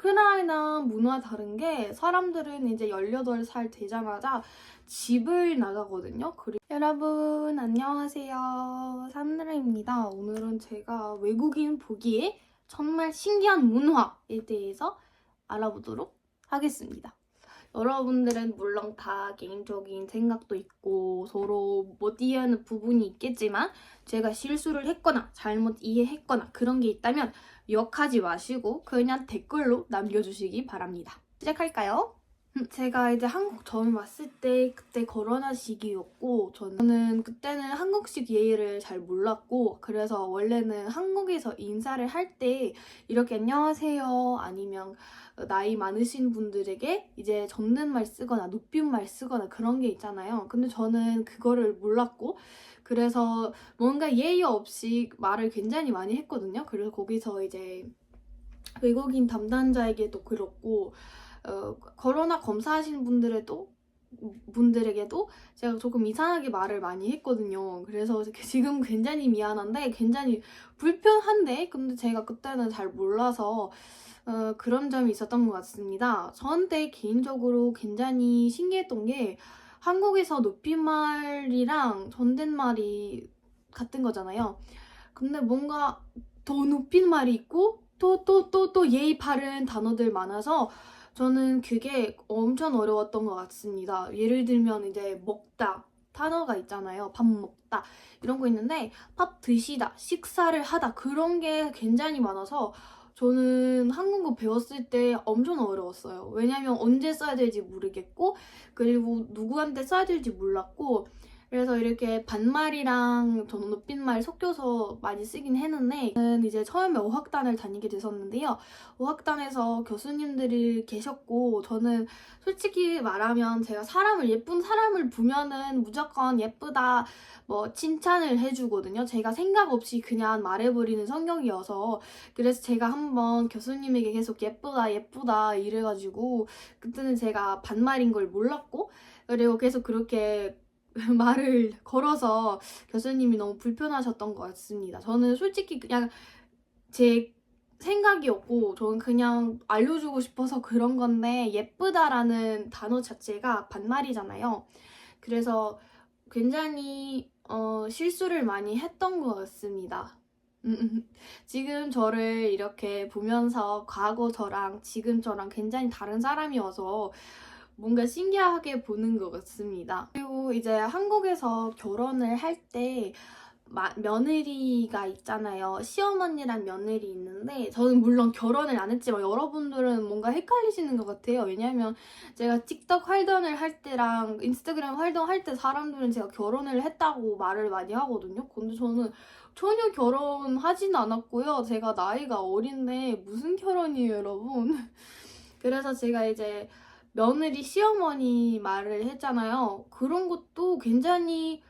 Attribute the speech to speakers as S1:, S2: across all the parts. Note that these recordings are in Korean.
S1: 우크라이나 문화 다른 게 사람들은 이제 18살 되자마자 집을 나가거든요. 그리고 여러분 안녕하세요. 산드라입니다. 오늘은 제가 외국인 보기에 정말 신기한 문화에 대해서 알아보도록 하겠습니다. 여러분들은 물론 다 개인적인 생각도 있고 서로 못 이해하는 부분이 있겠지만 제가 실수를 했거나 잘못 이해했거나 그런 게 있다면 욕하지 마시고 그냥 댓글로 남겨주시기 바랍니다. 시작할까요? 음, 제가 이제 한국 처음 왔을 때 그때 코로나 시기였고 저는 그때는 한국식 예의를 잘 몰랐고 그래서 원래는 한국에서 인사를 할 때 이렇게 안녕하세요 아니면 나이 많으신 분들에게 이제 존댓말 쓰거나 높임 말 쓰거나 그런 게 있잖아요. 근데 저는 그거를 몰랐고 그래서 뭔가 예의 없이 말을 굉장히 많이 했거든요. 그래서 거기서 이제 외국인 담당자에게도 그렇고 어, 코로나 검사하신 분들에도 분들에게도 제가 조금 이상하게 말을 많이 했거든요. 그래서 지금 굉장히 미안한데 굉장히 불편한데 근데 제가 그때는 잘 몰라서 어, 그런 점이 있었던 것 같습니다. 저한테 개인적으로 굉장히 신기했던 게 한국에서 높임말이랑 존댓말이 같은 거잖아요. 근데 뭔가 더 높임말이 있고 또 또 또 또 예의 바른 단어들 많아서 저는 그게 엄청 어려웠던 것 같습니다. 예를 들면 이제 먹다 단어가 있잖아요. 밥 먹다 이런 거 있는데 밥 드시다 식사를 하다 그런 게 굉장히 많아서 저는 한국어 배웠을 때 엄청 어려웠어요. 왜냐면 언제 써야 될지 모르겠고 그리고 누구한테 써야 될지 몰랐고 그래서 이렇게 반말이랑 저는 높임말 섞여서 많이 쓰긴 했는데 저는 이제 처음에 어학단을 다니게 됐었는데요. 어학단에서 교수님들이 계셨고 저는 솔직히 말하면 제가 사람을 예쁜 사람을 보면은 무조건 예쁘다 뭐 칭찬을 해주거든요. 제가 생각 없이 그냥 말해버리는 성격이어서 그래서 제가 한번 교수님에게 계속 예쁘다 예쁘다 이래가지고 그때는 제가 반말인 걸 몰랐고 그리고 계속 그렇게 말을 걸어서 교수님이 너무 불편하셨던 것 같습니다. 저는 솔직히 그냥 제 생각이었고 저는 그냥 알려주고 싶어서 그런 건데 예쁘다라는 단어 자체가 반말이잖아요. 그래서 굉장히 어, 실수를 많이 했던 것 같습니다. 지금 저를 이렇게 보면서 과거 저랑 지금 저랑 굉장히 다른 사람이어서 뭔가 신기하게 보는 것 같습니다. 그리고 이제 한국에서 결혼을 할때 며느리가 있잖아요. 시어머니랑 며느리 있는데 저는 물론 결혼을 안 했지만 여러분들은 뭔가 헷갈리시는 것 같아요. 왜냐면 제가 틱톡 활동을 할 때랑 인스타그램 활동할 때 사람들은 제가 결혼을 했다고 말을 많이 하거든요. 근데 저는 전혀 결혼하지는 않았고요. 제가 나이가 어린데 무슨 결혼이에요, 여러분? 그래서 제가 이제 며느리 시어머니 말을 했잖아요. 그런 것도 굉장히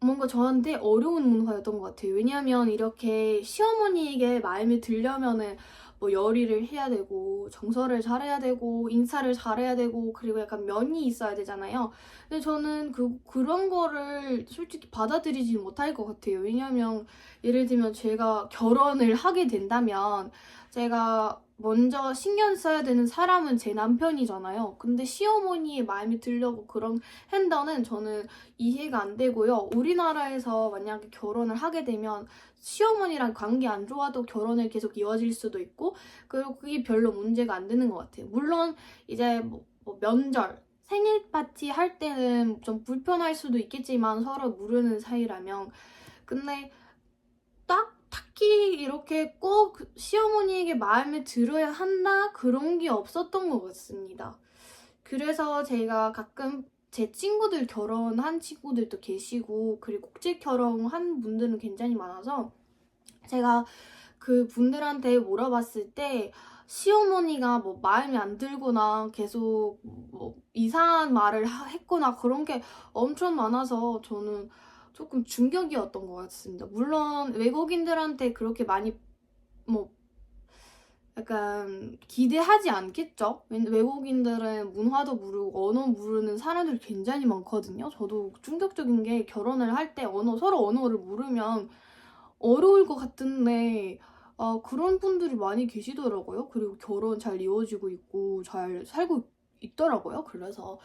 S1: 뭔가 저한테 어려운 문화였던 것 같아요. 왜냐하면 이렇게 시어머니에게 마음에 들려면은 뭐 열의를 해야 되고 정서를 잘해야 되고 인사를 잘해야 되고 그리고 약간 면이 있어야 되잖아요. 근데 저는 그 그런 거를 솔직히 받아들이지 못할 것 같아요. 왜냐하면 예를 들면 제가 결혼을 하게 된다면 제가 먼저 신경 써야 되는 사람은 제 남편이잖아요. 근데 시어머니의 마음이 들려고 그런 핸더는 저는 이해가 안 되고요. 우리나라에서 만약에 결혼을 하게 되면 시어머니랑 관계 안 좋아도 결혼을 계속 이어질 수도 있고 그리고 그게 별로 문제가 안 되는 것 같아요. 물론 이제 뭐, 뭐 면절 생일 파티 할 때는 좀 불편할 수도 있겠지만 서로 모르는 사이라면 근데 딱 딱히 이렇게 꼭 시어머니에게 마음에 들어야 한다 그런 게 없었던 것 같습니다. 그래서 제가 가끔 제 친구들 결혼한 친구들도 계시고 그리고 국제 결혼한 분들은 굉장히 많아서 제가 그 분들한테 물어봤을 때 시어머니가 뭐 마음에 안 들거나 계속 뭐 이상한 말을 했거나 그런 게 엄청 많아서 저는 조금 충격이었던 것 같습니다. 물론 외국인들한테 그렇게 많이 뭐 약간 기대하지 않겠죠? 외국인들은 문화도 모르고 언어 모르는 사람들이 굉장히 많거든요. 저도 충격적인 게 결혼을 할 때 언어 서로 언어를 모르면 어려울 것 같은데 어, 그런 분들이 많이 계시더라고요. 그리고 결혼 잘 이루어지고 있고 잘 살고 있더라고요. 그래서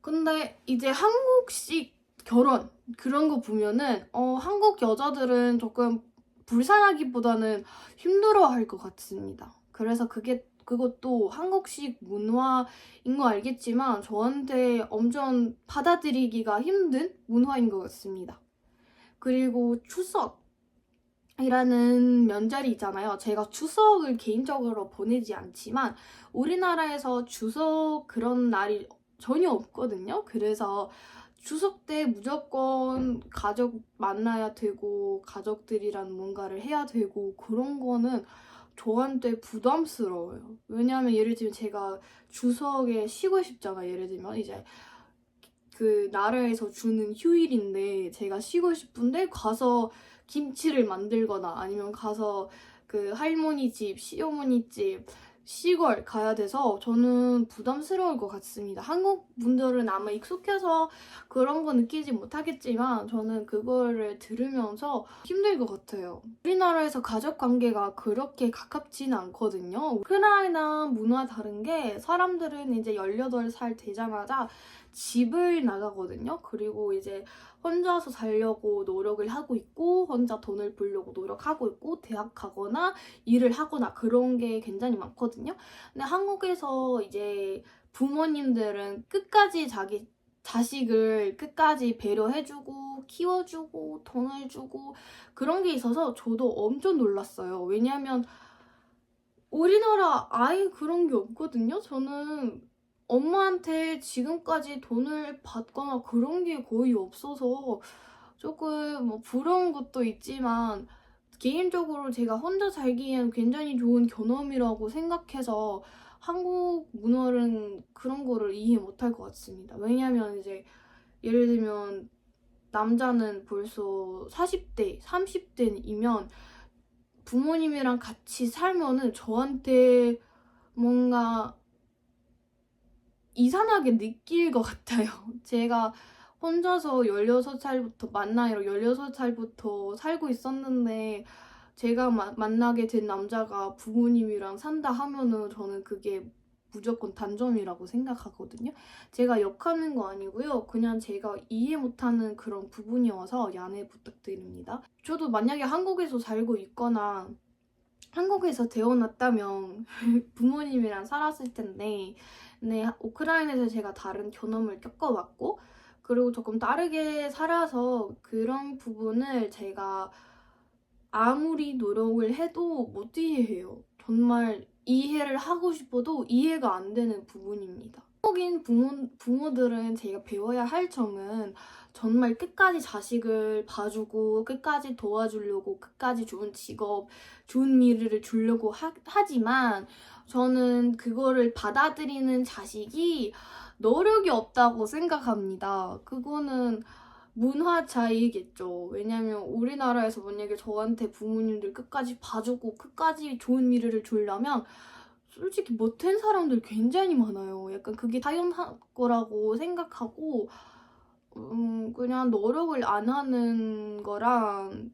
S1: 근데 이제 한국식 결혼 그런 거 보면은 어, 한국 여자들은 조금 불쌍하기보다는 힘들어할 것 같습니다. 그래서 그게 그것도 한국식 문화인 거 알겠지만 저한테 엄청 받아들이기가 힘든 문화인 것 같습니다. 그리고 추석 이라는 명절이 있잖아요. 제가 추석을 개인적으로 보내지 않지만 우리나라에서 추석 그런 날이 전혀 없거든요. 그래서 추석 때 무조건 가족 만나야 되고 가족들이랑 뭔가를 해야 되고 그런 거는 저한테 부담스러워요. 왜냐하면 예를 들면 제가 추석에 쉬고 싶잖아. 예를 들면 이제 그 나라에서 주는 휴일인데 제가 쉬고 싶은데 가서 김치를 만들거나 아니면 가서 그 할머니 집, 시어머니 집, 시골 가야 돼서 저는 부담스러울 것 같습니다. 한국 분들은 아마 익숙해서 그런 거 느끼지 못하겠지만 저는 그거를 들으면서 힘들 것 같아요. 우리나라에서 가족 관계가 그렇게 가깝지는 않거든요. 우크라이나 문화 다른 게 사람들은 이제 18살 되자마자 집을 나가거든요. 그리고 이제 혼자서 살려고 노력을 하고 있고 혼자 돈을 벌려고 노력하고 있고 대학 가거나 일을 하거나 그런 게 굉장히 많거든요. 근데 한국에서 이제 부모님들은 끝까지 자기 자식을 끝까지 배려해주고 키워주고 돈을 주고 그런 게 있어서 저도 엄청 놀랐어요. 왜냐하면 우리나라 아예 그런 게 없거든요. 저는 엄마한테 지금까지 돈을 받거나 그런 게 거의 없어서 조금 뭐 부러운 것도 있지만 개인적으로 제가 혼자 살기엔 굉장히 좋은 경험이라고 생각해서 한국 문화는 그런 거를 이해 못할 것 같습니다. 왜냐면 이제 예를 들면 남자는 벌써 40대, 30대이면 부모님이랑 같이 살면은 저한테 뭔가 이상하게 느낄 것 같아요. 제가 혼자서 16살부터 만나이로 16살부터 살고 있었는데 제가 마, 만나게 된 남자가 부모님이랑 산다 하면은 저는 그게 무조건 단점이라고 생각하거든요. 제가 욕하는 거 아니고요. 그냥 제가 이해 못하는 그런 부분이어서 양해 부탁드립니다. 저도 만약에 한국에서 살고 있거나 한국에서 태어났다면 부모님이랑 살았을 텐데 네, 우크라이나에서 제가 다른 경험을 겪어봤고 그리고 조금 다르게 살아서 그런 부분을 제가 아무리 노력을 해도 못 이해해요. 정말 이해를 하고 싶어도 이해가 안 되는 부분입니다. 한국인 부모, 부모들은 제가 배워야 할 점은 정말 끝까지 자식을 봐주고 끝까지 도와주려고 끝까지 좋은 직업, 좋은 미래를 주려고 하, 하지만 저는 그거를 받아들이는 자식이 노력이 없다고 생각합니다. 그거는 문화 차이겠죠. 왜냐면 우리나라에서 만약에 저한테 부모님들 끝까지 봐주고 끝까지 좋은 미래를 주려면 솔직히 못한 사람들 굉장히 많아요. 약간 그게 당연한 거라고 생각하고 음, 그냥 노력을 안 하는 거랑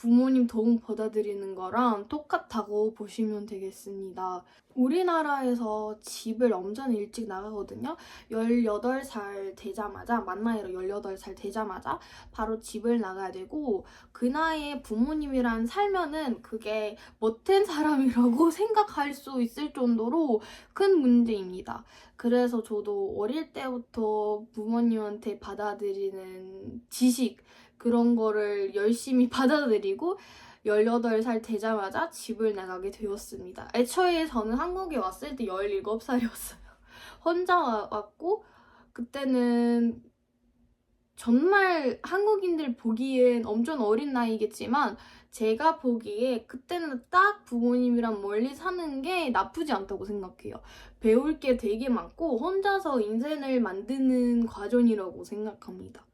S1: 부모님 도움 받아들이는 거랑 똑같다고 보시면 되겠습니다. 우리나라에서 집을 엄청 일찍 나가거든요. 18살 되자마자, 만 나이로 18살 되자마자 바로 집을 나가야 되고, 그 나이에 부모님이랑 살면은 그게 못된 사람이라고 생각할 수 있을 정도로 큰 문제입니다. 그래서 저도 어릴 때부터 부모님한테 받아들이는 지식, 그런 거를 열심히 받아들이고 18살 되자마자 집을 나가게 되었습니다. 애초에 저는 한국에 왔을 때 17살이었어요. 혼자 왔고 그때는 정말 한국인들 보기엔 엄청 어린 나이겠지만 제가 보기에 그때는 딱 부모님이랑 멀리 사는 게 나쁘지 않다고 생각해요. 배울 게 되게 많고 혼자서 인생을 만드는 과정이라고 생각합니다.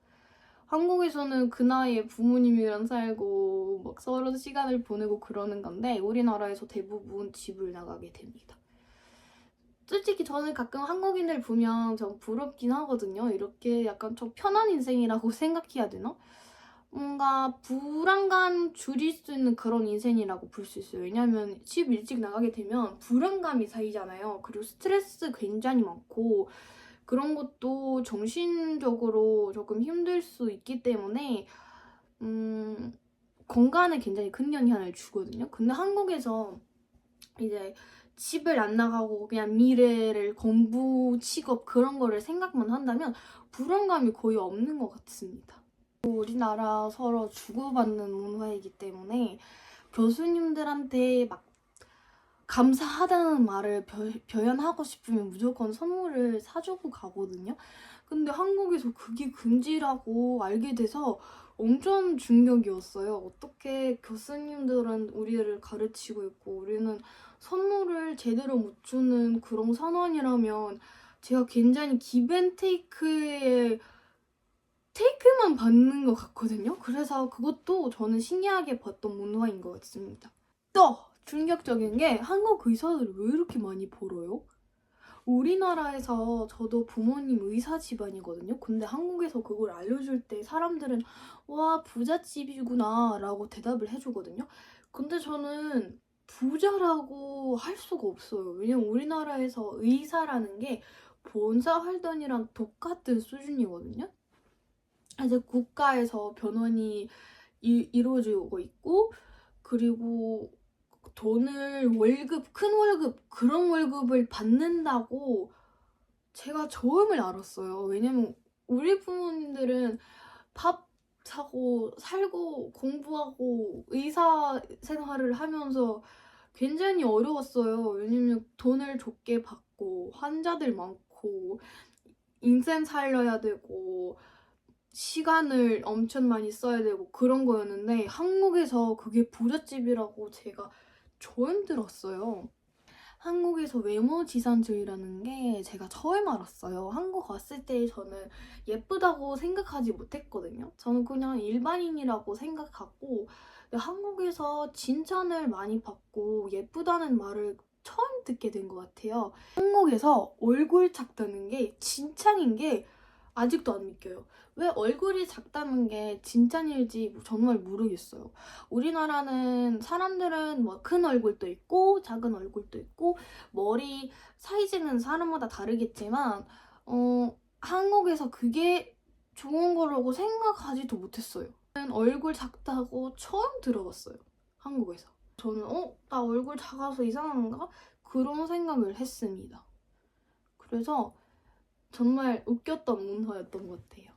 S1: 한국에서는 그 나이에 부모님이랑 살고 막 서로 시간을 보내고 그러는 건데 우리나라에서 대부분 집을 나가게 됩니다. 솔직히 저는 가끔 한국인들 보면 좀 부럽긴 하거든요. 이렇게 약간 좀 편한 인생이라고 생각해야 되나? 뭔가 불안감 줄일 수 있는 그런 인생이라고 볼 수 있어요. 왜냐면 집 일찍 나가게 되면 불안감이 쌓이잖아요. 그리고 스트레스 굉장히 많고 그런 것도 정신적으로 조금 힘들 수 있기 때문에 음, 건강에 굉장히 큰 영향을 주거든요. 근데 한국에서 이제 집을 안 나가고 그냥 미래를 공부, 직업 그런 거를 생각만 한다면 불안감이 거의 없는 것 같습니다. 우리나라 서로 주고받는 문화이기 때문에 교수님들한테 막 감사하다는 말을 표, 표현하고 싶으면 무조건 선물을 사주고 가거든요. 근데 한국에서 그게 금지라고 알게 돼서 엄청 충격이었어요. 어떻게 교수님들은 우리를 가르치고 있고 우리는 선물을 제대로 못 주는 그런 상황이라면 제가 굉장히 기벤테이크의 테이크만 받는 것 같거든요. 그래서 그것도 저는 신기하게 봤던 문화인 것 같습니다. 또 충격적인 게 한국 의사들 왜 이렇게 많이 벌어요? 우리나라에서 저도 부모님 의사 집안이거든요. 근데 한국에서 그걸 알려줄 때 사람들은 와 부잣집이구나 라고 대답을 해주거든요. 근데 저는 부자라고 할 수가 없어요. 왜냐면 우리나라에서 의사라는 게 본사 활동이랑 똑같은 수준이거든요. 이제 국가에서 변원이 이, 이루어지고 있고 그리고 돈을 월급 큰 월급 그런 월급을 받는다고 제가 처음을 알았어요. 왜냐면 우리 부모님들은 밥 사고 살고 공부하고 의사 생활을 하면서 굉장히 어려웠어요. 왜냐면 돈을 적게 받고 환자들 많고 인생 살려야 되고 시간을 엄청 많이 써야 되고 그런 거였는데 한국에서 그게 부잣집이라고 제가 처음 들었어요. 한국에서 외모지상주의라는 게 제가 처음 알았어요. 한국 왔을 때 저는 예쁘다고 생각하지 못했거든요. 저는 그냥 일반인이라고 생각하고 한국에서 칭찬을 많이 받고 예쁘다는 말을 처음 듣게 된 것 같아요. 한국에서 얼굴 작다는 게 칭찬인 게 아직도 안 믿겨요. 왜 얼굴이 작다는 게 칭찬일지 정말 모르겠어요. 우리나라는 사람들은 뭐 큰 얼굴도 있고 작은 얼굴도 있고 머리 사이즈는 사람마다 다르겠지만 어, 한국에서 그게 좋은 거라고 생각하지도 못했어요. 얼굴 작다고 처음 들어봤어요. 한국에서. 저는 어? 나 얼굴 작아서 이상한가? 그런 생각을 했습니다. 그래서 정말 웃겼던 문화였던 것 같아요.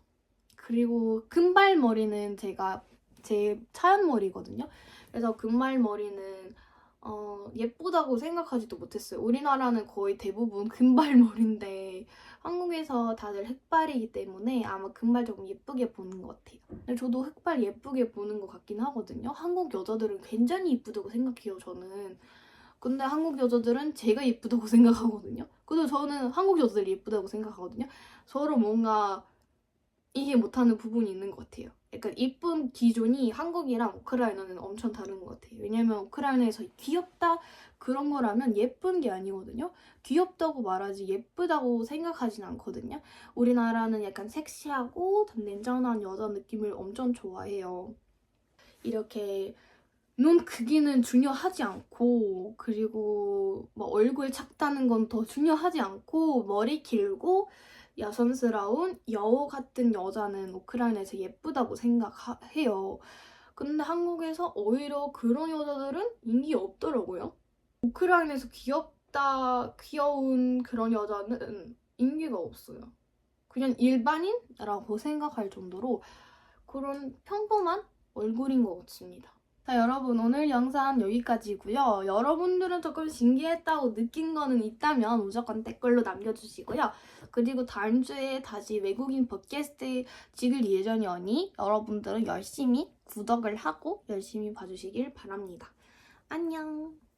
S1: 그리고 금발머리는 제가 제 차연 머리거든요. 그래서 금발머리는 어, 예쁘다고 생각하지도 못했어요. 우리나라는 거의 대부분 금발머리인데 한국에서 다들 흑발이기 때문에 아마 금발 조금 예쁘게 보는 것 같아요. 저도 흑발 예쁘게 보는 것 같긴 하거든요. 한국 여자들은 굉장히 예쁘다고 생각해요, 저는. 근데 한국 여자들은 제가 예쁘다고 생각하거든요. 그리고 저는 한국 여자들이 예쁘다고 생각하거든요. 서로 뭔가 이해 못하는 부분이 있는 것 같아요. 약간 이쁜 기준이 한국이랑 우크라이나는 엄청 다른 것 같아요. 왜냐면 우크라이나에서 귀엽다 그런 거라면 예쁜 게 아니거든요. 귀엽다고 말하지 예쁘다고 생각하진 않거든요. 우리나라는 약간 섹시하고 단단한 여자 느낌을 엄청 좋아해요. 이렇게 눈 크기는 중요하지 않고 그리고 뭐 얼굴 작다는 건 더 중요하지 않고 머리 길고 여성스러운 여우 같은 여자는 우크라이나에서 예쁘다고 생각해요. 근데 한국에서 오히려 그런 여자들은 인기 없더라고요. 우크라이나에서 귀엽다, 귀여운 그런 여자는 인기가 없어요. 그냥 일반인이라고 생각할 정도로 그런 평범한 얼굴인 것 같습니다. 자, 여러분 오늘 영상 여기까지고요. 여러분들은 조금 신기했다고 느낀 거는 있다면 무조건 댓글로 남겨주시고요. 그리고 다음 주에 다시 외국인 팟캐스트 찍을 예정이니 여러분들은 열심히 구독을 하고 열심히 봐주시길 바랍니다. 안녕.